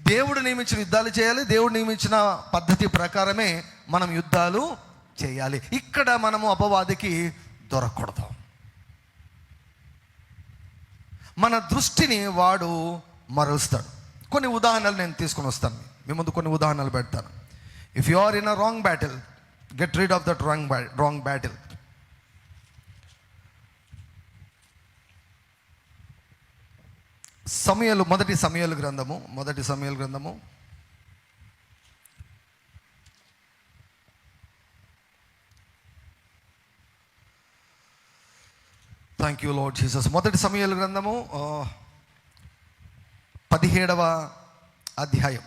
దేవుడు నియమించిన యుద్ధాలు చేయాలి దేవుడు నియమించిన పద్ధతి ప్రకారమే మనం యుద్ధాలు చేయాలి. ఇక్కడ మనము అపవాదికి దొరకకూడదు. మన దృష్టిని వాడు మరుస్తాడు కొన్ని ఉదాహరణలు నేను తీసుకొని వస్తాను. మీ ముందు కొన్ని ఉదాహరణలు పెడతాను. If you are in a wrong battle get rid of that wrong wrong battle సమయలు మొదటి సమయలు గ్రంథము మొదటి సమయలు గ్రంథము. థ్యాంక్ యూ లార్డ్ జీసస్ మొదటి సమయాల గ్రంథము పదిహేడవ అధ్యాయం.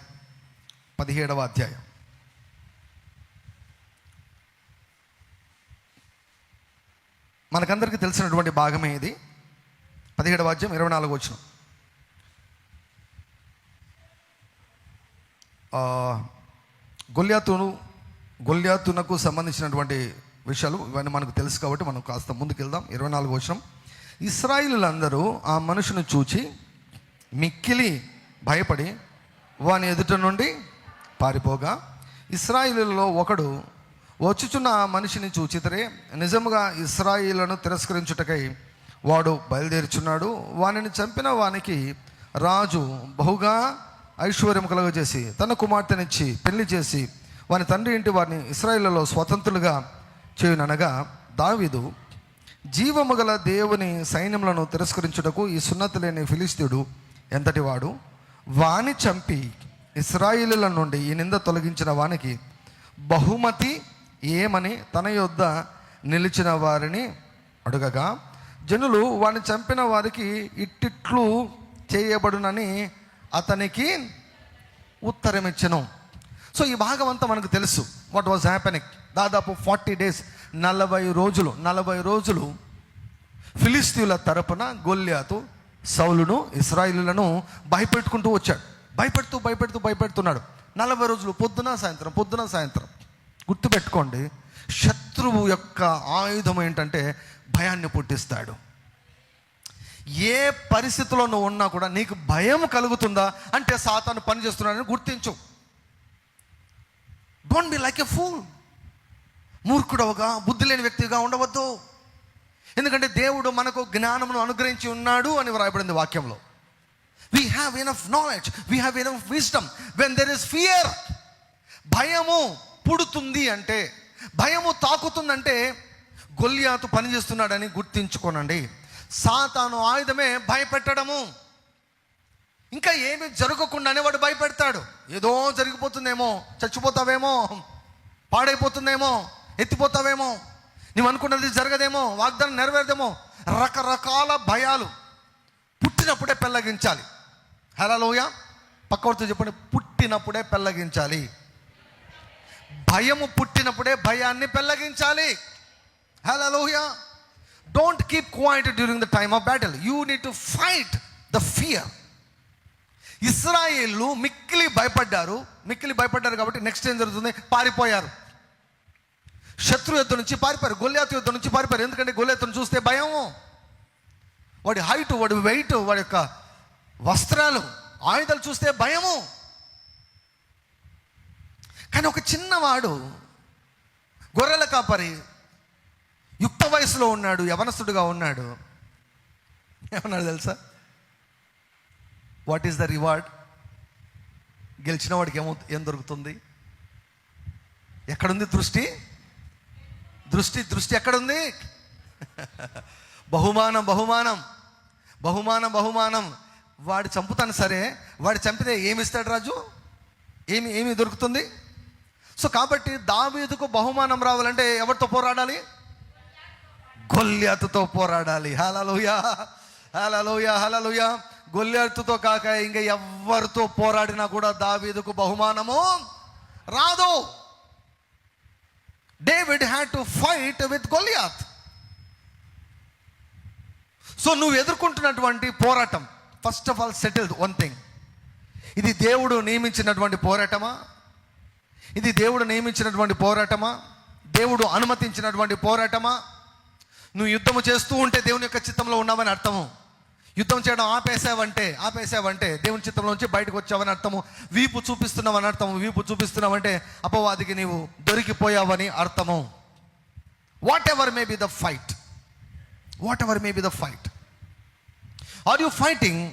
పదిహేడవ అధ్యాయం. మనకందరికీ తెలిసినటువంటి భాగమే ఇది. పదిహేడవ అధ్యాయం ఇరవై నాలుగు వచ్చినాం గొల్యాతును గొల్యాతునకు సంబంధించినటువంటి విషయాలు ఇవన్నీ మనకు తెలుసు కాబట్టి మనం కాస్త ముందుకెళ్దాం. ఇరవై నాలుగు వచ్చిన ఇస్రాయిలందరూ ఆ మనుషుని చూచి మిక్కిలి భయపడి వాని ఎదుట నుండి పారిపోగా ఇస్రాయిలలో ఒకడు వచ్చుచున్న ఆ మనిషిని చూచితరే నిజముగా ఇస్రాయిలను తిరస్కరించుటకై వాడు బయలుదేరుచున్నాడు. వానిని చంపిన వానికి రాజు బహుగా ఐశ్వర్యం కలుగజేసి తన కుమార్తెనిచ్చి పెళ్ళి చేసి వాని తండ్రి ఇంటి వారిని ఇస్రాయిలలో స్వతంత్రులుగా చేయుననగా దావీదు జీవము గల దేవుని సైన్యములను తిరస్కరించుటకు ఈ సున్నతి లేని ఫిలిస్తీయుడు ఎంతటి వాడు వాని చంపి ఇస్రాయిలుల నుండి ఈ నింద తొలగించిన వానికి బహుమతి ఏమని తన యొద్ద నిలిచిన వారిని అడగగా జనులు వాని చంపిన వారికి ఇట్టిట్లు చేయబడునని అతనికి ఉత్తరమిచ్చను. సో ఈ భాగం అంతా మనకు తెలుసు వాట్ వాజ్ హ్యాపెనింగ్ దాదాపు ఫార్టీ డేస్ నలభై రోజులు నలభై రోజులు ఫిలిస్తీన్ల తరపున గొల్యాతు సౌలును ఇస్రాయిలులను భయపెట్టుకుంటూ వచ్చాడు. భయపెడుతూ భయపెడుతూ భయపెడుతున్నాడు. నలభై రోజులు పొద్దున సాయంత్రం పొద్దున సాయంత్రం. గుర్తుపెట్టుకోండి శత్రువు యొక్క ఆయుధం ఏంటంటే భయాన్ని పుట్టిస్తాడు. ఏ పరిస్థితిలో నువ్వు ఉన్నా కూడా నీకు భయం కలుగుతుందా? అంటే సాతాను పని చేస్తున్నాడని గుర్తించు. Don't be like a fool మూర్ఖుడవుగా బుద్ధి లేని వ్యక్తిగా ఉండవద్దు. ఎందుకంటే దేవుడు మనకు జ్ఞానమును అనుగ్రహించి ఉన్నాడు అని వ్రాయబడింది వాక్యంలో. We have enough knowledge we have enough wisdom when there is fear భయము పుడుతుంది అంటే భయము తాకుతుందంటే గొల్లియాతు పనిచేస్తున్నాడని గుర్తించుకోనండి. సాతాను ఆయుధమే భయపెట్టడము. ఇంకా ఏమి జరగకుండానే వాడు భయపెడతాడు. ఏదో జరిగిపోతుందేమో చచ్చిపోతావేమో పాడైపోతుందేమో ఎత్తిపోతావేమో నువ్వు అనుకున్నది జరగదేమో వాగ్దానం నెరవేరదేమో రకరకాల భయాలు పుట్టినప్పుడే పెళ్ళగించాలి. హలోయ పక్కవరితో చెప్పండి పుట్టినప్పుడే పెళ్ళగించాలి. భయము పుట్టినప్పుడే భయాన్ని పెళ్ళగించాలి. హలోయ don't keep quiet during the time of battle you need to fight the fear ఇస్రాయేళ్ళు మిక్కిలి భయపడ్డారు. మిక్కిలి భయపడ్డారు కాబట్టి నెక్స్ట్ ఏం జరుగుతుంది? పారిపోయారు. శత్రు యుద్ధం నుంచి పారిపోయారు. గొల్లాతు యుద్ధం నుంచి పారిపోయారు. ఎందుకంటే గొల్లాతును చూస్తే భయము. వాడి హైట్ వాడి వెయిట్ వాడి యొక్క వస్త్రాలు ఆయుధాలు చూస్తే భయము. కానీ ఒక చిన్నవాడు గొర్రెల కాపరి యుక్త వయసులో ఉన్నాడు యవనస్తుడుగా ఉన్నాడు. ఏమన్నాడు తెలుసా? వాట్ ఈస్ ద రివార్డ్ గెలిచిన వాడికి ఏమో ఏం దొరుకుతుంది? ఎక్కడుంది దృష్టి? దృష్టి దృష్టి ఎక్కడుంది? బహుమానం బహుమానం. బహుమానం బహుమానం. వాడు చంపుతాను సరే వాడు చంపితే ఏమి ఇస్తాడు రాజు? ఏమి ఏమి దొరుకుతుంది? సో కాబట్టి దావీదుకు బహుమానం రావాలంటే ఎవరితో పోరాడాలి? గొల్యాతుతో పోరాడాలి. హలలోయా హలలోయా హలలోయా గొల్యాతుతో కాక ఇంకా ఎవరితో పోరాడినా కూడా దావీదుకు బహుమానము రాదు. David had to fight with Goliath so నువ్వు ఎదుర్కొంటున్నటువంటి పోరాటం first of all settled one thing ఇది దేవుడు నియమించినటువంటి పోరాటమా? ఇది దేవుడు నియమించినటువంటి పోరాటమా? దేవుడు అనుమతించినటువంటి పోరాటమా? నువ్వు యుద్ధము చేస్తూ ఉంటే దేవుని యొక్క చిత్తంలో ఉన్నావని అర్థము. యుద్ధం చేయడం ఆపేసావంటే ఆపేసావంటే దేవుని చిత్తంలోంచి బయటకు వచ్చావని అర్థము. వీపు చూపిస్తున్నావని అర్థము. వీపు చూపిస్తున్నావంటే అపవాదికి నీవు దొరికిపోయావని అర్థము. Whatever may be the fight whatever may be the fight are you fighting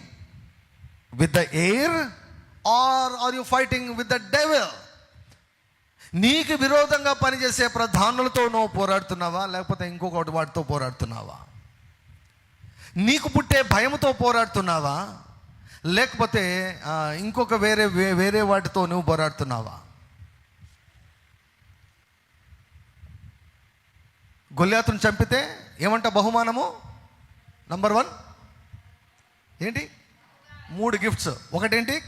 with the air or are you fighting with the devil నీకు విరోధంగా పనిచేసే ప్రధానులతో నువ్వు పోరాడుతున్నావా? లేకపోతే ఇంకొకటి వాటితో పోరాడుతున్నావా? నీకు పుట్టే భయంతో పోరాడుతున్నావా? లేకపోతే ఇంకొక వేరే వే- వేరే వాటితో నువ్వు పోరాడుతున్నావా? గొల్లాతును చంపితే ఏమంట బహుమానము? నంబర్ వన్ ఏంటి? మూడు గిఫ్ట్స్ ఒకటేంటి?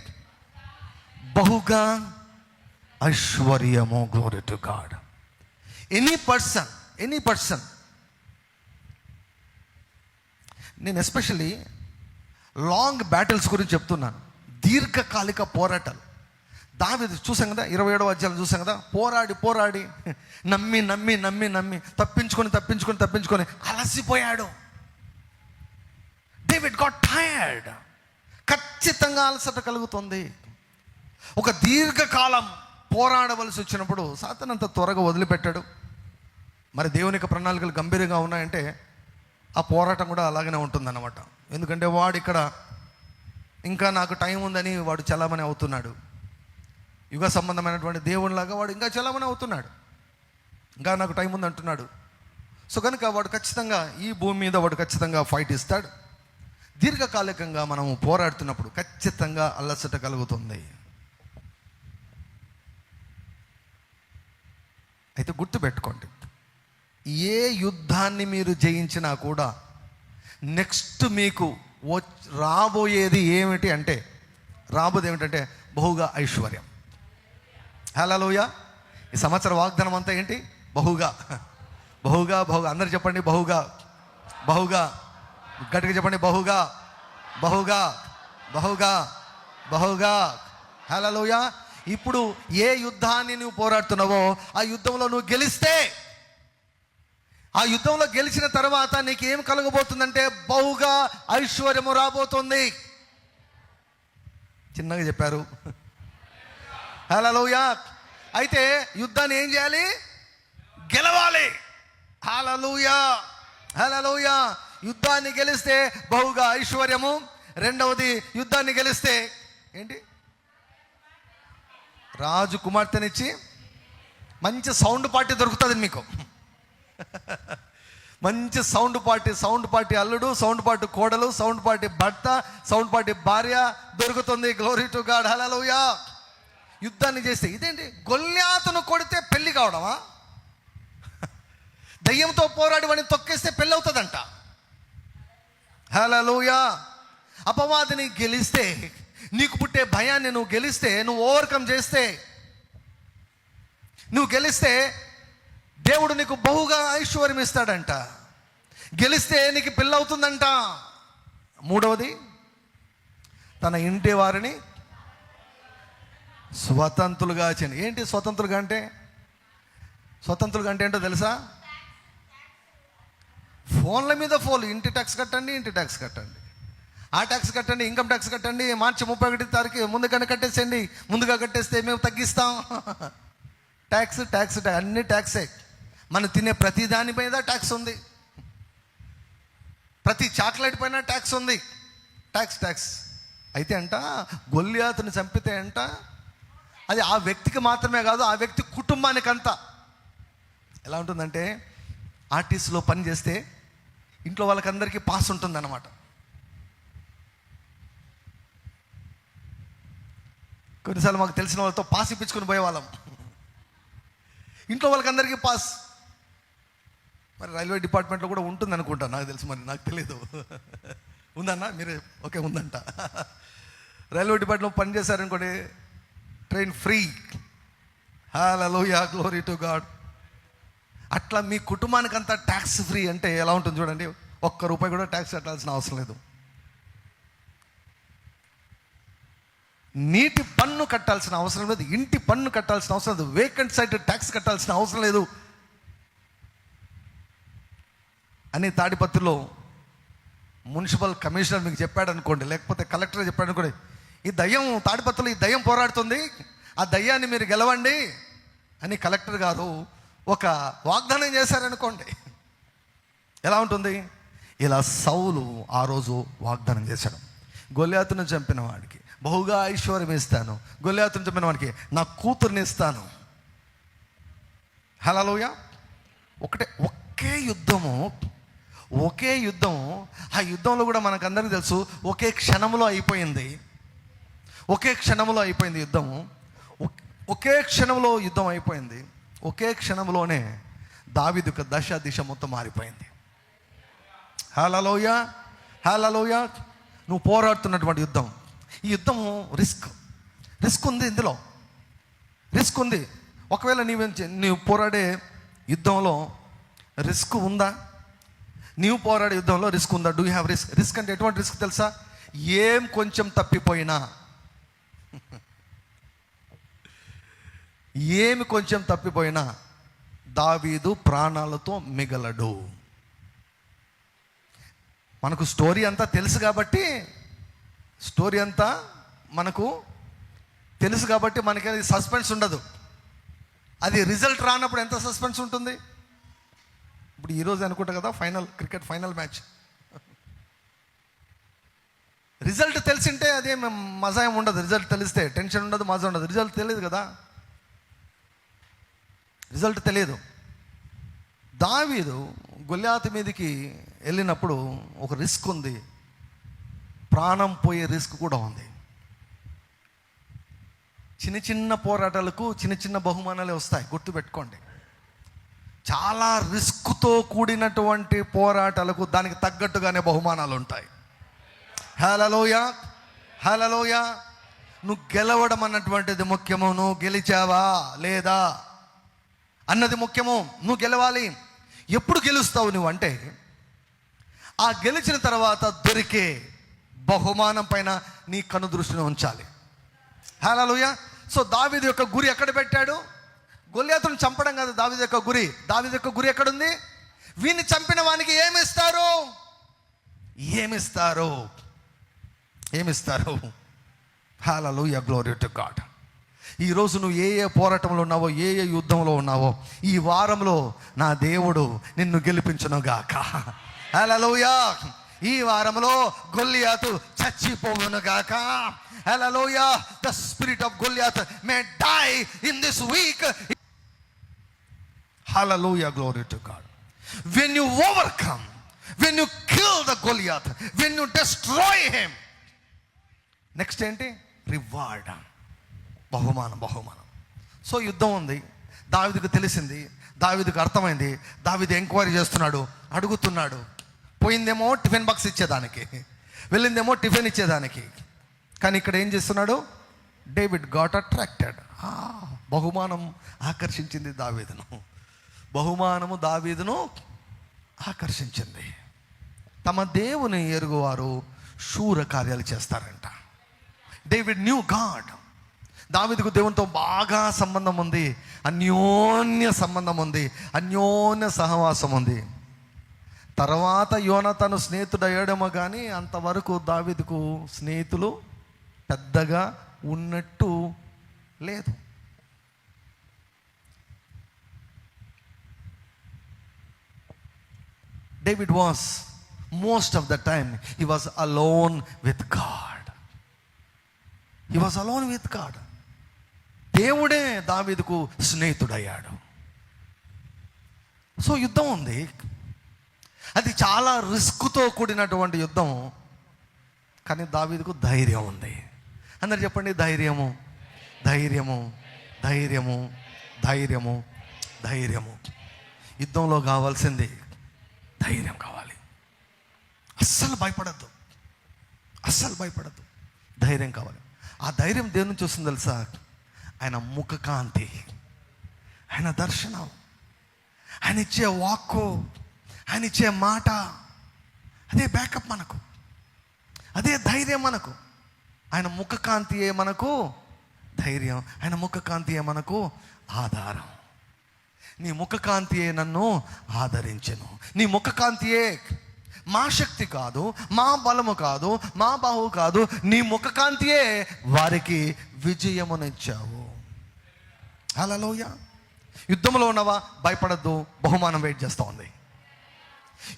బహుగా ఐశ్వర్యము glory to God any person any person నేను ఎస్పెషల్లీ లాంగ్ బ్యాటిల్స్ గురించి చెప్తున్నాను. దీర్ఘకాలిక పోరాటాలు. దావి చూసాం కదా ఇరవై ఏడవ అధ్యాయం చూసాం కదా పోరాడి పోరాడి నమ్మి నమ్మి నమ్మి నమ్మి తప్పించుకొని తప్పించుకొని తప్పించుకొని అలసిపోయాడు. డేవిడ్ గాట్ టైర్డ్ ఖచ్చితంగా అలసట కలుగుతుంది. ఒక దీర్ఘకాలం పోరాడవలసి వచ్చినప్పుడు సాతనంత త్వరగా వదిలిపెట్టాడు. మరి దేవుని యొక్క ప్రణాళికలు గంభీరంగా ఉన్నాయంటే ఆ పోరాటం కూడా అలాగనే ఉంటుందన్నమాట. ఎందుకంటే వాడు ఇక్కడ ఇంకా నాకు టైం ఉందని వాడు చలామణి అవుతున్నాడు. యుగ సంబంధమైనటువంటి దేవునిలాగా వాడు ఇంకా చలామణి అవుతున్నాడు. ఇంకా నాకు టైం ఉంది అంటున్నాడు. సో కనుక వాడు ఖచ్చితంగా ఈ భూమి మీద వాడు ఖచ్చితంగా ఫైట్ ఇస్తాడు. దీర్ఘకాలికంగా మనము పోరాడుతున్నప్పుడు ఖచ్చితంగా అల్లసట కలుగుతుంది. అయితే గుర్తుపెట్టుకోండి. ఏ యుద్ధాన్ని మీరు జయించినా కూడా నెక్స్ట్ మీకు వ- రాబోయేది ఏమిటి అంటే రాబోయేది ఏమిటంటే బహుగా ఐశ్వర్యం. హలోయ ఈ సంవత్సర వాగ్దానం అంతా ఏంటి? బహుగా. బహుగా బహుగా. అందరు చెప్పండి బహుగా. బహుగా. గట్టిగా చెప్పండి బహుగా. బహుగా. బహుగా. బహుగా. హలోయ ఇప్పుడు ఏ యుద్ధాన్ని నువ్వు పోరాడుతున్నావో ఆ యుద్ధంలో నువ్వు గెలిస్తే ఆ యుద్ధంలో గెలిచిన తర్వాత నీకు ఏం కలగబోతుందంటే బహుగా ఐశ్వర్యము రాబోతుంది. చిన్నగా చెప్పారు. హలోయా అయితే యుద్ధాన్ని ఏం చేయాలి? గెలవాలి. హలలుయా హలలుయా యుద్ధాన్ని గెలిస్తే బహుగా ఐశ్వర్యము. రెండవది యుద్ధాన్ని గెలిస్తే ఏంటి? రాజు కుమార్తెనిచ్చి మంచి సౌండ్ పార్టీ దొరుకుతుంది మీకు. మంచి సౌండ్ పార్టీ సౌండ్ పార్టీ అల్లుడు సౌండ్ పార్టీ కోడలు సౌండ్ పార్టీ భర్త సౌండ్ పార్టీ భార్య దొరుకుతుంది. గ్లోరీ టు గాడ్ హలలుయా యుద్ధాన్ని చేస్తే ఇదేంటి? గొల్లాతను కొడితే పెళ్ళి కావడమా? దయ్యంతో పోరాడి వాడిని తొక్కేస్తే పెళ్ళి అవుతుందంట. హలలుయా అపవాదిని గెలిస్తే నీకు పుట్టే భయాన్ని నువ్వు గెలిస్తే నువ్వు ఓవర్కమ్ చేస్తే నువ్వు గెలిస్తే దేవుడు నీకు బహుగా ఐశ్వర్యం ఇస్తాడంట. గెలిస్తే నీకు పిల్ల అవుతుందంట. మూడవది తన ఇంటి వారిని స్వతంత్రులుగా చేయను ఏంటి స్వతంత్రులుగా అంటే? స్వతంత్రులుగా అంటే ఏంటో తెలుసా? ఫోన్ల మీద ఫోన్లు. ఇంటి ట్యాక్స్ కట్టండి ఇంటి ట్యాక్స్ కట్టండి. ఆ ట్యాక్స్ కట్టండి ఇన్కమ్ ట్యాక్స్ కట్టండి మార్చి ముప్పై ఒకటి తారీఖు ముందుగానే కట్టేసేయండి. ముందుగా కట్టేస్తే మేము తగ్గిస్తాం. ట్యాక్స్ ట్యాక్స్ అన్ని ట్యాక్సే మనం తినే ప్రతి దాని మీద ట్యాక్స్ ఉంది. ప్రతి చాక్లెట్ పైన ట్యాక్స్ ఉంది. ట్యాక్స్ ట్యాక్స్ అయితే అంట గొల్లియాతుని చంపితే అంట అది ఆ వ్యక్తికి మాత్రమే కాదు ఆ వ్యక్తి కుటుంబానికంతా. ఎలా ఉంటుందంటే ఆర్టీసీలో పని చేస్తే ఇంట్లో వాళ్ళకందరికీ పాస్ ఉంటుందన్నమాట. కొన్నిసార్లు మాకు తెలిసిన వాళ్ళతో పాస్ ఇప్పించుకొని పోయేవాళ్ళం. ఇంట్లో వాళ్ళకందరికీ పాస్. మరి రైల్వే డిపార్ట్మెంట్లో కూడా ఉంటుంది అనుకుంటా నాకు తెలుసు మరి నాకు తెలియదు ఉందన్నా? మీరే ఓకే ఉందంట. రైల్వే డిపార్ట్మెంట్లో పని చేశారనుకోండి train free. Hello yeah glory to God. అట్లా మీ కుటుంబానికంతా ట్యాక్స్ ఫ్రీ అంటే ఎలా ఉంటుంది చూడండి. ఒక్క రూపాయి కూడా ట్యాక్స్ కట్టాల్సిన అవసరం లేదు. నీటి పన్ను కట్టాల్సిన అవసరం లేదు ఇంటి పన్ను కట్టాల్సిన అవసరం లేదు వేకెంట్ సైట్ ట్యాక్స్ కట్టాల్సిన అవసరం లేదు అని తాడిపత్రిలో మున్సిపల్ కమిషనర్ మీకు చెప్పాడు అనుకోండి లేకపోతే కలెక్టర్ చెప్పాడు అనుకోండి ఈ దయ్యం తాడిపత్రిలో ఈ దయ్యం పోరాడుతుంది ఆ దయ్యాన్ని మీరు గెలవండి అని కలెక్టర్ గారు ఒక వాగ్దానం చేశారనుకోండి. ఎలా ఉంటుంది? ఇలా సౌలు ఆ రోజు వాగ్దానం చేశాడు. గొల్లాతును చంపిన వాడికి. బహుగా ఐశ్వర్యం ఇస్తాను. గొల్యాతును చెప్పిన వాడికి నా కూతుర్ని ఇస్తాను. హలోయ ఒకటే ఒకే యుద్ధము ఒకే యుద్ధం ఆ యుద్ధంలో కూడా మనకందరికీ తెలుసు ఒకే క్షణంలో అయిపోయింది. ఒకే క్షణంలో అయిపోయింది యుద్ధము. ఒకే క్షణంలో యుద్ధం అయిపోయింది. ఒకే క్షణంలోనే దావిదుక దశ దిశ మొత్తం మారిపోయింది. హాలలోయ హాలలోయ నువ్వు పోరాడుతున్నటువంటి యుద్ధం. ఈ యుద్ధము రిస్క్. రిస్క్ ఉంది ఇందులో. రిస్క్ ఉంది. ఒకవేళ నీవు నీవు పోరాడే యుద్ధంలో రిస్క్ ఉందా? నీవు పోరాడే యుద్ధంలో రిస్క్ ఉందా? డూ హ్యావ్ రిస్క్ రిస్క్ అంటే ఎటువంటి రిస్క్ తెలుసా? ఏం కొంచెం తప్పిపోయినా. ఏమి కొంచెం తప్పిపోయినా దావీదు ప్రాణాలతో మిగలడు. మనకు స్టోరీ అంతా తెలుసు కాబట్టి స్టోరీ అంతా మనకు తెలుసు కాబట్టి మనకి అది సస్పెన్స్ ఉండదు. అది రిజల్ట్ రానప్పుడు ఎంత సస్పెన్స్ ఉంటుంది? ఇప్పుడు ఈరోజు అనుకుంటా కదా final cricket final match. Result తెలిసింటే అదే మజా ఏమి ఉండదు. రిజల్ట్ తెలిస్తే టెన్షన్ ఉండదు మజా ఉండదు. రిజల్ట్ తెలియదు కదా? రిజల్ట్ తెలియదు. దావీదు గొల్లాత మీదకి వెళ్ళినప్పుడు ఒక రిస్క్ ఉంది. ప్రాణం పోయే రిస్క్ కూడా ఉంది. చిన్న చిన్న పోరాటాలకు చిన్న చిన్న బహుమానాలే వస్తాయి గుర్తుపెట్టుకోండి చాలా రిస్క్తో కూడినటువంటి పోరాటాలకు దానికి తగ్గట్టుగానే బహుమానాలు ఉంటాయి. హలలోయ హలలోయ నువ్వు గెలవడం అన్నటువంటిది ముఖ్యము నువ్వు గెలిచావా లేదా అన్నది ముఖ్యము నువ్వు గెలవాలి. ఎప్పుడు గెలుస్తావు నువ్వు అంటే ఆ గెలిచిన తర్వాత దొరికే బహుమానం పైన నీ కను దృష్టిని ఉంచాలి. హలోయ సో దావిది యొక్క గురి ఎక్కడ పెట్టాడు? గొల్యాతును చంపడం కాదు దావిది యొక్క గురి. దావిది యొక్క గురి ఎక్కడుంది? వీన్ని చంపిన వానికి ఏమిస్తారు? ఏమిస్తారు? ఏమిస్తారు? హాలూయ గ్లోరీ టు గాడ్ ఈరోజు నువ్వు ఏ ఏ పోరాటంలో ఉన్నావో ఏ ఏ యుద్ధంలో ఉన్నావో ఈ వారంలో నా దేవుడు నిన్ను గెలిపించను గాక. హలలోయ ఈ వారంలో గొల్లియాతు చచ్చిపోవును గాక. హలలోయ the spirit of Goliath may die in this week హలోయా glory to God when you overcome when you kill the Goliath when you destroy him next ఏంటి? రివార్డ్ బహుమానం బహుమానం. సో యుద్ధం ఉంది. దావిదికి తెలిసింది. దావిదికి అర్థమైంది. దావిది ఎంక్వైరీ చేస్తున్నాడు అడుగుతున్నాడు. పోయిందేమో టిఫిన్ బాక్స్ ఇచ్చేదానికి వెళ్ళిందేమో టిఫిన్ ఇచ్చేదానికి. కానీ ఇక్కడ ఏం చేస్తున్నాడు? David got attracted. బహుమానం ఆకర్షించింది దావీదును. బహుమానము దావీదును ఆకర్షించింది. తమ దేవుని ఎరుగువారు శూర కార్యాలు చేస్తారంట. David new God. దావిదకు దేవునితో బాగా సంబంధం ఉంది అన్యోన్య సంబంధం ఉంది అన్యోన్య సహవాసం ఉంది. తర్వాత యోన తను స్నేహితుడు అయ్యాడేమో కానీ అంతవరకు దావిదుకు స్నేహితులు పెద్దగా ఉన్నట్టు లేదు. David was most of the time he was alone with God he was alone with God దేవుడే దావీదుకు స్నేహితుడయ్యాడు. సో యుద్ధం ఉంది. అది చాలా రిస్క్తో కూడినటువంటి యుద్ధం. కానీ దావీదుకు ధైర్యం ఉంది. అందరు చెప్పండి ధైర్యము ధైర్యము ధైర్యము ధైర్యము ధైర్యము. యుద్ధంలో కావాల్సింది ధైర్యం కావాలి. అస్సలు భయపడద్దు. అస్సలు భయపడద్దు. ధైర్యం కావాలి. ఆ ధైర్యం దేని నుంచి వస్తుంది తెలుసా? ఆయన ముఖకాంతి ఆయన దర్శనం. ఆయన ఇచ్చే వాక్కు. ఆయన ఇచ్చే మాట అదే బ్యాకప్ మనకు. అదే ధైర్యం మనకు. ఆయన ముఖకాంతియే మనకు? ధైర్యం. ఆయన ముఖకాంతియే మనకు? ఆధారం. నీ ముఖకాంతియే నన్ను ఆదరించను. నీ ముఖకాంతియే మా శక్తి కాదు మా బలము కాదు మా బాహు కాదు నీ ముఖకాంతియే వారికి విజయమునిచ్చావు. హలోయ యుద్ధంలో ఉన్నవా? భయపడద్దు. బహుమానం వెయిట్ చేస్తూ ఉంది.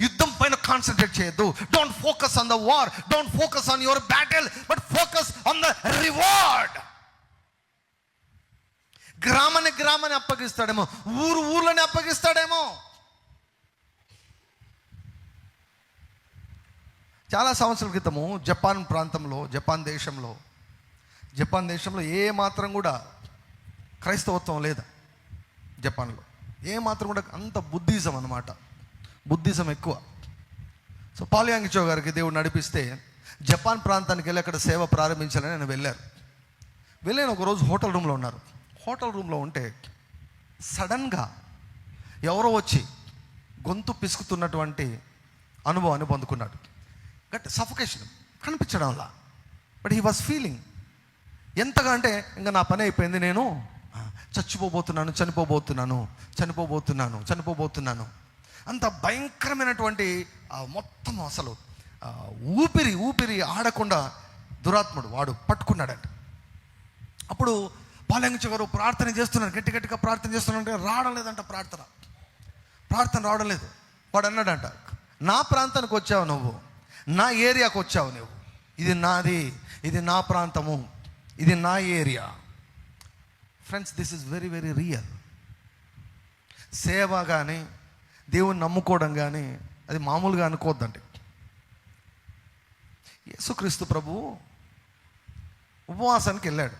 యుద్ధం పైన కాన్సన్ట్రేట్ చేయొద్దు. Don't focus on the war don't focus on your battle but focus on the reward గ్రామాన్ని గ్రామాన్ని అప్పగిస్తాడేమో. ఊరు ఊర్లని అప్పగిస్తాడేమో. చాలా సంవత్సరాల క్రితము జపాన్ ప్రాంతంలో జపాన్ దేశంలో జపాన్ దేశంలో ఏ మాత్రం కూడా క్రైస్తవత్వం లేదు జపాన్లో. ఏ మాత్రం కూడా అంత బుద్ధిజం అనమాట బుద్ధిజం ఎక్కువ. సో పాలియాంగిచో గారికి దేవుడు నడిపిస్తే జపాన్ ప్రాంతానికి వెళ్ళి అక్కడ సేవ ప్రారంభించాలని నేను వెళ్ళారు. వెళ్ళిన ఒకరోజు హోటల్ రూమ్లో ఉన్నారు. హోటల్ రూమ్లో ఉంటే సడన్గా ఎవరో వచ్చి గొంతు పిసుకుతున్నటువంటి అనుభవాన్ని పొందుకున్నాడు. గట్ సఫకేషన్ కనిపించడంలా బట్ హీ వాజ్ ఫీలింగ్ ఎంతగా అంటే ఇంకా నా పని అయిపోయింది నేను చచ్చిపోబోతున్నాను చనిపోబోతున్నాను చనిపోబోతున్నాను చనిపోబోతున్నాను. అంత భయంకరమైనటువంటి మొత్తం అసలు ఊపిరి ఊపిరి ఆడకుండా దురాత్ముడు వాడు పట్టుకున్నాడంట. అప్పుడు పాలెంగచ గారు ప్రార్థన చేస్తున్నారు గట్టి గట్టిగా ప్రార్థన చేస్తున్నారంటే రావడం లేదంట ప్రార్థన. ప్రార్థన రావడం లేదు. వాడు అన్నాడంట నా ప్రాంతానికి వచ్చావు నువ్వు నా ఏరియాకి వచ్చావు నువ్వు. ఇది నాది ఇది నా ప్రాంతము ఇది నా area. Friends this is very very real. సేవ కానీ దేవుని నమ్ముకోవడం కానీ అది మామూలుగా అనుకోవద్దండి. యేసుక్రీస్తు ప్రభు ఉపవాసానికి వెళ్ళాడు.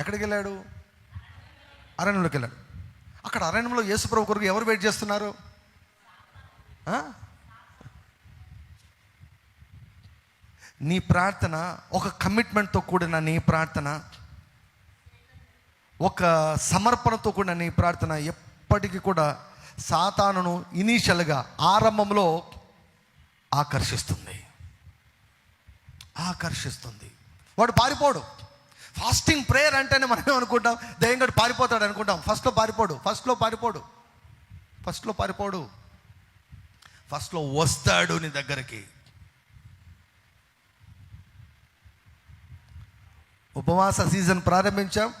ఎక్కడికి వెళ్ళాడు? అరణ్యంలోకి వెళ్ళాడు. అక్కడ అరణ్యంలో యేసుప్రభు కొరకు ఎవరు వెయిట్ చేస్తున్నారు? నీ ప్రార్థన ఒక కమిట్మెంట్తో కూడిన నీ ప్రార్థన ఒక సమర్పణతో కూడిన నీ ప్రార్థన ఎప్పటికీ కూడా సాతానును ఇనీషియల్గా ఆరంభంలో ఆకర్షిస్తుంది. ఆకర్షిస్తుంది. వాడు పారిపోడు. ఫాస్టింగ్ ప్రేయర్ అంటేనే మనం ఏమనుకుంటాం? దయ్యంగా పారిపోతాడు అనుకుంటాం. ఫస్ట్లో పారిపోడు. ఫస్ట్లో పారిపోడు. ఫస్ట్లో పారిపోడు. ఫస్ట్లో వస్తాడు నీ దగ్గరికి. ఉపవాస సీజన్ ప్రారంభించాం.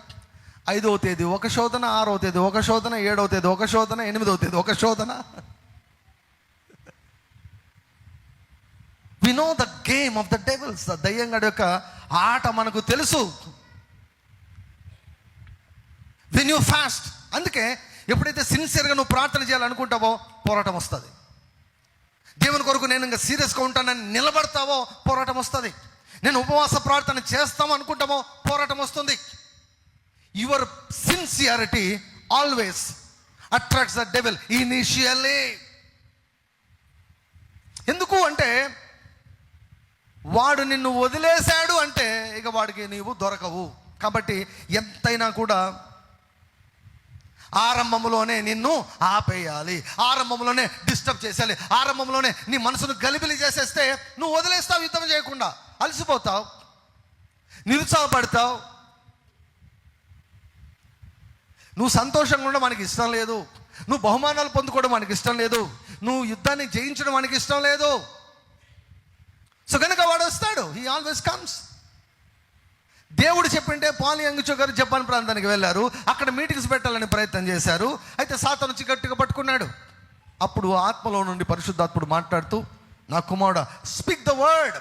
ఐదవ తేదీ ఒక శోధన ఆరవ తేదీ ఒక శోధన ఏడవ తేదీ ఒక శోధన ఎనిమిదవ తేదీ ఒక శోధన. We know the game of the devils the దయ్యంగడి యొక్క ఆట మనకు తెలుసు. విన్ యూ ఫాస్ట్ అందుకే ఎప్పుడైతే సిన్సియర్గా నువ్వు ప్రార్థన చేయాలనుకుంటావో పోరాటం వస్తుంది. దేవుని కొరకు నేను ఇంకా సీరియస్గా ఉంటానని నిలబడతావో పోరాటం వస్తుంది. నేను ఉపవాస ప్రార్థన చేస్తాం అనుకుంటామో పోరాటం వస్తుంది. Your sincerity always attracts the devil initially ఎందుకు అంటే వాడు నిన్ను వదిలేశాడు అంటే ఇక వాడికి నీవు దొరకవు. కాబట్టి ఎంతైనా కూడా ఆరంభంలోనే నిన్ను ఆపేయాలి. ఆరంభంలోనే డిస్టర్బ్ చేసేయాలి. ఆరంభంలోనే నీ మనసును గలిబిలి చేసేస్తే నువ్వు వదిలేస్తావు యుద్ధం చేయకుండా. అలసిపోతావు నిరుత్సాహపడతావు నువ్వు సంతోషంగా ఉండడం మనకి ఇష్టం లేదు. నువ్వు బహుమానాలు పొందుకోవడం మనకి ఇష్టం లేదు. నువ్వు యుద్ధాన్ని జయించడం మనకి ఇష్టం లేదు. సో కనుక వాడు వస్తాడు. హీ ఆల్వేస్ కమ్స్ దేవుడు చెప్పింటే పాలి అంగుచో గారు జపాన్ ప్రాంతానికి వెళ్ళారు. అక్కడ మీటింగ్స్ పెట్టాలని ప్రయత్నం చేశారు. అయితే సాతను వచ్చి గట్టిగా పట్టుకున్నాడు. అప్పుడు ఆత్మలో నుండి పరిశుద్ధాత్ముడు మాట్లాడుతూ నా కుమారుడు స్పీక్ ద వర్డ్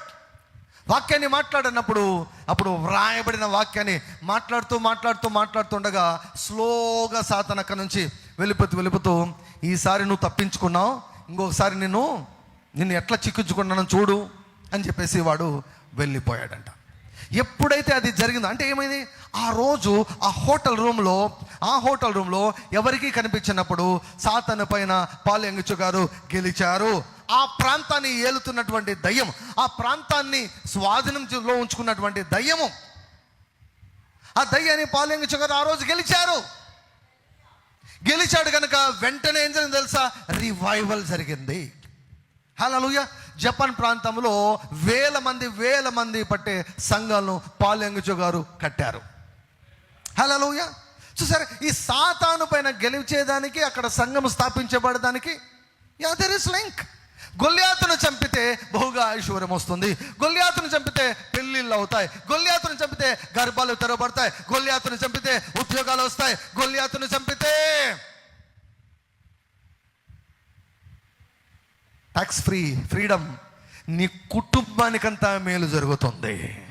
వాక్యాన్ని మాట్లాడినప్పుడు అప్పుడు వ్రాయబడిన వాక్యాన్ని మాట్లాడుతూ మాట్లాడుతూ మాట్లాడుతుండగా స్లోగా సాతన అక్కడి నుంచి వెళ్ళిపోతూ వెళ్ళిపోతూ ఈసారి నువ్వు తప్పించుకున్నావు ఇంకొకసారి నిన్ను నిన్ను ఎట్లా చిక్కించుకున్నాను చూడు అని చెప్పేసి వాడు వెళ్ళిపోయాడంట. ఎప్పుడైతే అది జరిగిందో అంటే ఏమైంది? ఆ రోజు ఆ హోటల్ రూమ్లో ఆ హోటల్ రూమ్లో ఎవరికీ కనిపించినప్పుడు సాతను పైన పాలెంగుచు గారు గెలిచారు. ఆ ప్రాంతాన్ని ఏలుతున్నటువంటి దయ్యం ఆ ప్రాంతాన్ని స్వాధీనంలో ఉంచుకున్నటువంటి దయ్యము. ఆ దయ్యాన్ని పాలెంగుచు ఆ రోజు గెలిచారు. గెలిచాడు కనుక వెంటనే ఏం జరిగింది తెలుసా? రివైవల్ జరిగింది. హలోయ జపాన్ ప్రాంతంలో వేల మంది వేల మంది పట్టే సంఘాలను పాలెంగుచు గారు కట్టారు. హలోయ చూసారు ఈ సాతాను పైన గెలిచేదానికి అక్కడ సంఘం స్థాపించబడడానికి యా దెర్ ఇస్ లింక్ గొల్లియాతును చంపితే బహుగా ఐశ్వర్యం వస్తుంది. గొల్లియాతును చంపితే పెళ్ళిళ్ళు అవుతాయి. గొల్లియాతును చంపితే గర్భాలు తెరవబడతాయి. గొల్లియాతును చంపితే ఉద్యోగాలు వస్తాయి. గొల్లియాతును చంపితే ట్యాక్స్ ఫ్రీ ఫ్రీడమ్ నీ కుటుంబానికంతా మేలు జరుగుతుంది.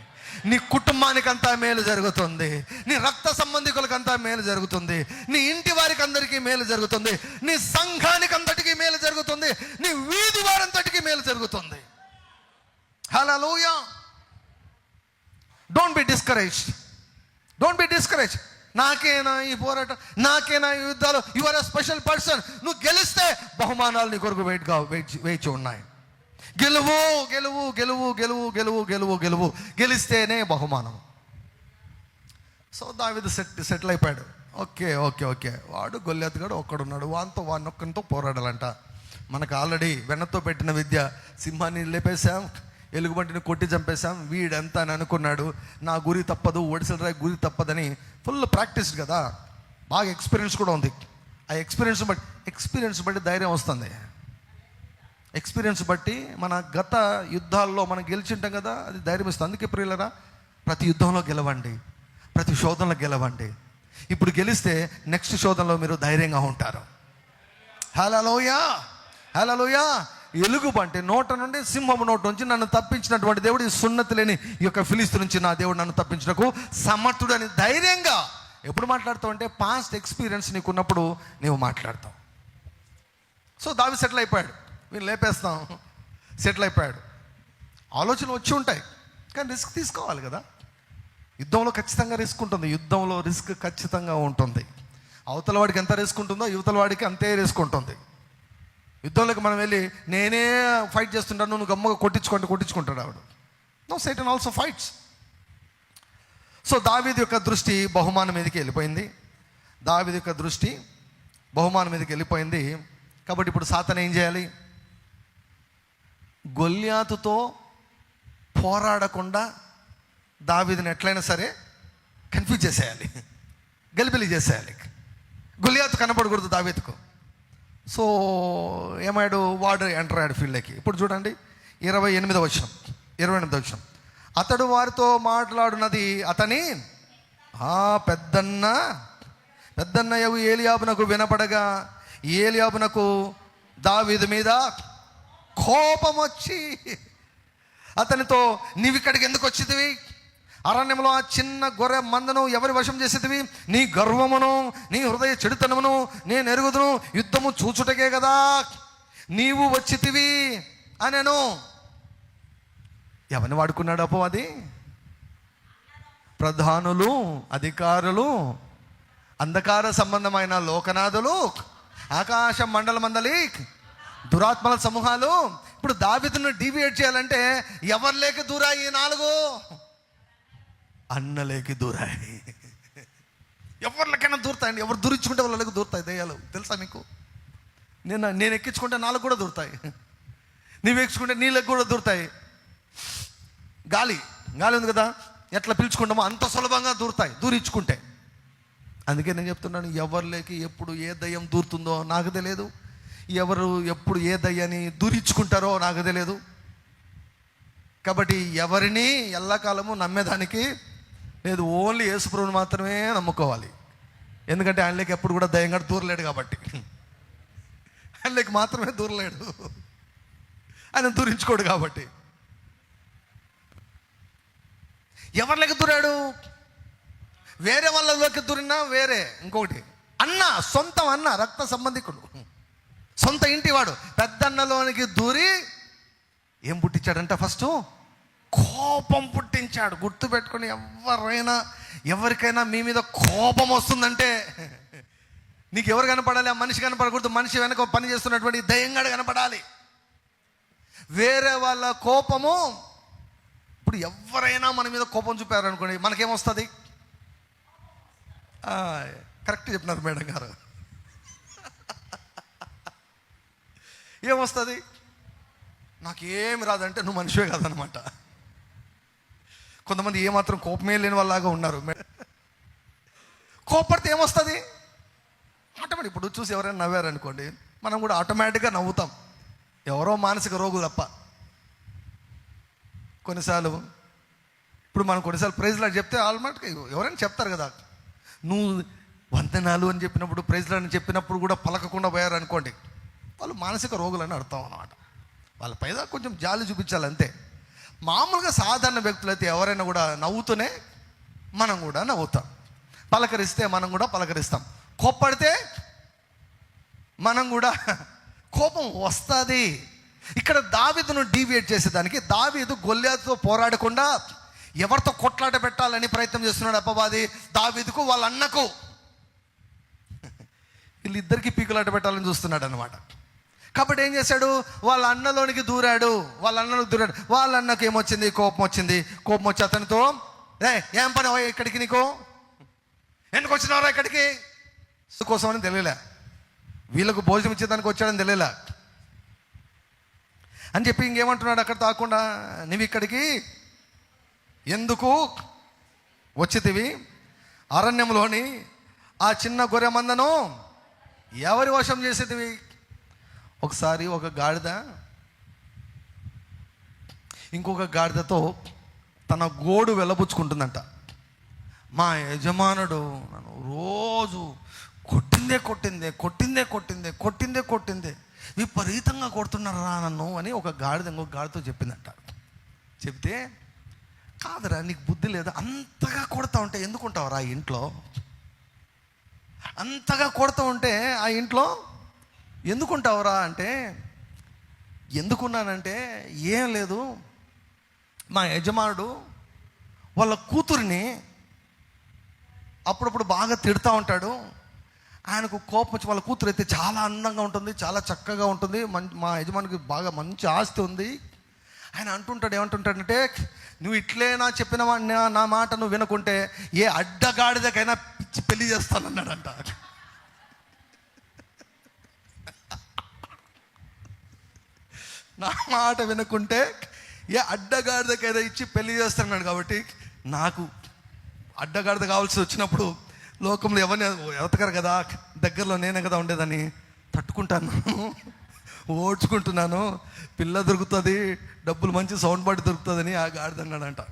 నీ కుటుంబానికంతా మేలు జరుగుతుంది. నీ రక్త సంబంధికులకంతా మేలు జరుగుతుంది. నీ ఇంటి వారికి అందరికీ మేలు జరుగుతుంది. నీ సంఘానికి అంతటికీ మేలు జరుగుతుంది. నీ వీధి వారంతటికీ మేలు జరుగుతుంది. హలోయా don't be discourage don't be discourage నాకేనా ఈ పోరాటం? నాకేనా ఈ యుద్ధాలు? You are a special person నువ్వు గెలిస్తే బహుమానాలు నీ కొరకు వెయిట్గా వెయిట్ వేచి ఉన్నాయి. గెలువు గెలువు గెలువు గెలువు గెలువు గెలువు గెలువు. గెలిస్తేనే బహుమానం. సో దావిద సెట్ సెటిల్ అయిపోయాడు. Okay okay okay. వాడు గొల్లెత్తగాడు ఒక్కడున్నాడు. వానితో వాడిని ఒక్కరితో పోరాడాలంట. మనకు ఆల్రెడీ వెన్నతో పెట్టిన విద్య సింహాన్ని లేపేశాం ఎలుగుబంటిని కొట్టి చంపేశాం. వీడంతా అని అనుకున్నాడు. నా గురి తప్పదు ఒడిసెల రాయి గురి తప్పదని ఫుల్ ప్రాక్టీస్ కదా. బాగా ఎక్స్పీరియన్స్ కూడా ఉంది. ఆ ఎక్స్పీరియన్స్ బట్టి ఎక్స్పీరియన్స్ బట్టి ధైర్యం వస్తుంది. ఎక్స్పీరియన్స్ బట్టి మన గత యుద్ధాల్లో మనం గెలిచింటాం కదా అది ధైర్యం ఇస్తుంది అందుకే ప్రియులరా ప్రతి యుద్ధంలో గెలవండి. ప్రతి శోధనలో గెలవండి. ఇప్పుడు గెలిస్తే నెక్స్ట్ శోధనలో మీరు ధైర్యంగా ఉంటారు. హలలోయా హలలోయా ఎలుగు అంటే నోట నుండి సింహము నోట నుంచి నన్ను తప్పించినటువంటి దేవుడు ఈ సున్నతి లేని ఈ యొక్క ఫిలిస్తు నుంచి నా దేవుడు నన్ను తప్పించినకు సమర్థుడు అని ధైర్యంగా ఎప్పుడు మాట్లాడుతావు అంటే పాస్ట్ ఎక్స్పీరియన్స్ నీకున్నప్పుడు నీవు మాట్లాడతావు. సో దావి సెటిల్ అయిపోయాడు. వీళ్ళు లేపేస్తాం. సెటిల్ అయిపోయాడు. ఆలోచనలు వచ్చి ఉంటాయి. కానీ రిస్క్ తీసుకోవాలి కదా. యుద్ధంలో ఖచ్చితంగా రిస్క్ ఉంటుంది. యుద్ధంలో రిస్క్ ఖచ్చితంగా ఉంటుంది. అవతల వాడికి ఎంత రిస్క్ ఉంటుందో యువతల వాడికి అంతే రిస్క్ ఉంటుంది. యుద్ధంలోకి మనం వెళ్ళి నేనే ఫైట్ చేస్తుంటాను నువ్వు గమ్మగా కొట్టించుకుంటే కొట్టించుకుంటాడు ఆవిడ. No Satan also fights so దావీది యొక్క దృష్టి బహుమానం మీదకి వెళ్ళిపోయింది. దావీది యొక్క దృష్టి బహుమానం మీదకి వెళ్ళిపోయింది. కాబట్టి ఇప్పుడు సాతన ఏం చేయాలి? గొల్యాతుతో పోరాడకుండా దావిదిని ఎట్లయినా సరే కన్ఫ్యూజ్ చేసేయాలి. గలిబిలి చేసేయాలి. గొలియాతు కనపడకూడదు దావేతుకు సో ఏమాడు వాడు ఎంటర్ అయ్యాడు ఫీల్డ్కి ఇప్పుడు చూడండి ఇరవై ఎనిమిదవ వచ్చిన ఇరవై ఎనిమిదవ వచ్చిన అతడు వారితో మాట్లాడినది అతని ఆ పెద్దన్న పెద్దన్నయ్యవు ఏలియాబునకు వినపడగా ఏలియాబునకు దావీదు మీద కోపం వచ్చి అతనితో నీవు ఇక్కడికి ఎందుకు వచ్చితివి? అరణ్యంలో ఆ చిన్న గొర్రె మందను ఎవరి వశం చేసేదివి నీ గర్వమును నీ హృదయ చెడుతనమును నేను ఎరుగుదును యుద్ధము చూచుటకే కదా నీవు వచ్చితివి అనెను. ఎవరిని వాడుకున్నాడు అపో అది? ప్రధానులు అధికారులు అంధకార సంబంధమైన లోకనాథులు ఆకాశ మండల మందలి దురాత్మల సమూహాలు. ఇప్పుడు దావిదును డీవియేట్ చేయాలంటే ఎవరు లేక దూరాయి ఈ నాలుగు? అన్నలేకి దూరాయి. ఎవరికైనా దూరుతాయండి. ఎవరు దూరించుకుంటే వాళ్ళకి దూరుతాయి దయ్యాలు. తెలుసా మీకు? నేను నేను ఎక్కించుకుంటే నాలుగు కూడా దూరుతాయి. నీవు ఎక్కించుకుంటే నీళ్ళకి కూడా దూరుతాయి. గాలి. గాలి ఉంది కదా? ఎట్లా పిలుచుకుంటామో అంత సులభంగా దూరుతాయి దూరించుకుంటే. అందుకే నేను చెప్తున్నాను ఎవరిలోకి ఎప్పుడు ఏ దయ్యం దూరుతుందో నాకు తెలియదు. ఎవరు ఎప్పుడు ఏ దయ్యాన్ని దూరించుకుంటారో నాకు తెలియదు. కాబట్టి ఎవరిని ఎల్లకాలము నమ్మేదానికి లేదు ఓన్లీ యేసుప్రభుని మాత్రమే నమ్ముకోవాలి. ఎందుకంటే ఆయనలోకి ఎప్పుడు కూడా దయ్యంగా దూరలేడు కాబట్టి. ఆయనలోకి మాత్రమే దూరలేడు. ఆయన దూరించుకోడు కాబట్టి. ఎవరిలోకి దూరాడు? వేరే వాళ్ళలోకి దూరినా వేరే. ఇంకొకటి అన్న సొంతం అన్న రక్త సంబంధికుడు. సొంత ఇంటివాడు. పెద్దన్నలోనికి దూరి ఏం పుట్టించాడంట ఫస్ట్? కోపం పుట్టించాడు. గుర్తు పెట్టుకొని ఎవరైనా ఎవరికైనా మీ మీద కోపం వస్తుందంటే నీకు ఎవరు కనపడాలి? ఆ మనిషి కనపడకూడదు. మనిషి వెనక పని చేస్తున్నటువంటి దయ్యంగాడు కనపడాలి. వేరే వాళ్ళ కోపము. ఇప్పుడు ఎవరైనా మన మీద కోపం చూపారనుకోండి మనకేమొస్తుంది కరెక్ట్ చెప్పినారు మేడం గారు. ఏమొస్తుంది? నాకేం రాదంటే నువ్వు మనిషివే కాదనమాట కొంతమంది ఏమాత్రం కోపమే లేని వాళ్ళలాగా ఉన్నారు. కోపడితే ఏమొస్తుంది? ఆటోమేటిక్ ఇప్పుడు చూసి ఎవరైనా నవ్వారనుకోండి మనం కూడా ఆటోమేటిక్గా నవ్వుతాం. ఎవరో మానసిక రోగులు తప్ప. కొన్నిసార్లు ఇప్పుడు మనం కొన్నిసార్లు ప్రైజ్లాడ్ చెప్తే ఆల్మోస్ట్ ఎవరైనా చెప్తారు కదా. నువ్వు వందనాలు అని చెప్పినప్పుడు ప్రైజ్లాడ్ అని చెప్పినప్పుడు కూడా పలకకుండా పోయారు అనుకోండి వాళ్ళు మానసిక రోగులని అర్థం అనమాట వాళ్ళ పైన కొంచెం జాలి చూపించాలి అంతే. మామూలుగా సాధారణ వ్యక్తులు అయితే ఎవరైనా కూడా నవ్వుతూనే మనం కూడా నవ్వుతాం. పలకరిస్తే మనం కూడా పలకరిస్తాం. కోప్పడితే మనం కూడా కోపం వస్తుంది. ఇక్కడ దావీదును డీవియేట్ చేసేదానికి దావీదు గొల్లియాతో పోరాడకుండా ఎవరితో కొట్లాట పెట్టాలని ప్రయత్నం చేస్తున్నాడు అప్పబాది దావీదుకు వాళ్ళ అన్నకు. వీళ్ళిద్దరికీ పీకులాట పెట్టాలని చూస్తున్నాడు అనమాట కాబట్టి ఏం చేశాడు? వాళ్ళ అన్నలోనికి దూరాడు. వాళ్ళ అన్నలోకి దూరాడు. వాళ్ళ అన్నకు ఏమొచ్చింది? కోపం వచ్చింది. కోపం వచ్చి అతనితో ఏ ఏం పని ఇక్కడికి నీకు? ఎందుకు వచ్చినారా ఇక్కడికి? కోసమని తెలియలే. వీళ్ళకు భోజనం ఇచ్చేదానికి వచ్చాడని తెలియలే. అని చెప్పి ఇంకేమంటున్నాడు అక్కడ తాకుండా నువ్వు ఇక్కడికి ఎందుకు వచ్చితివి? అరణ్యంలోని ఆ చిన్న గొర్రె మందను ఎవరి వశం చేసేదివి ఒకసారి ఒక గాడిద ఇంకొక గాడిదతో తన గోడు వెళ్ళబుచ్చుకుంటుందంట. మా యజమానుడు నన్ను రోజు కొట్టిందే కొట్టిందే కొట్టిందే కొట్టిందే కొట్టిందే కొట్టిందే విపరీతంగా కొడుతున్నారా నన్ను అని ఒక గాడిద ఇంకొక గాడితో చెప్పిందంట. చెప్తే కాదురా నీకు బుద్ధి లేదు? అంతగా కొడతా ఉంటే ఎందుకుంటావురా ఆ ఇంట్లో? అంతగా కొడతా ఉంటే ఆ ఇంట్లో ఎందుకుంటావురా అంటే ఎందుకున్నానంటే ఏం లేదు. మా యజమానుడు వాళ్ళ కూతురిని అప్పుడప్పుడు బాగా తిడతా ఉంటాడు. ఆయనకు కోపం వచ్చి వాళ్ళ కూతురు అయితే చాలా అందంగా ఉంటుంది చాలా చక్కగా ఉంటుంది. మం మా యజమానికి బాగా మంచి ఆస్తి ఉంది. ఆయన అంటుంటాడు ఏమంటుంటాడంటే నువ్వు ఇట్లే నా చెప్పిన నా- మాట నువ్వు వినకుంటే ఏ అడ్డగాడిదకైనా పిచ్చి పెళ్ళి చేస్తానన్నాడంట. నా మాట వినకుంటే ఏ అడ్డగాడిదకైనా ఇచ్చి పెళ్ళి చేస్తున్నాడు కాబట్టి నాకు అడ్డగాడిద కావాల్సి వచ్చినప్పుడు లోకంలో ఎవరిని ఎతకరు కదా దగ్గరలో నేనే కదా ఉండేదని తట్టుకుంటాను ఓడ్చుకుంటున్నాను. పిల్ల దొరుకుతుంది డబ్బులు మంచి సౌండ్ బాడీ దొరుకుతుందని ఆ గాడిద అన్నాడంట.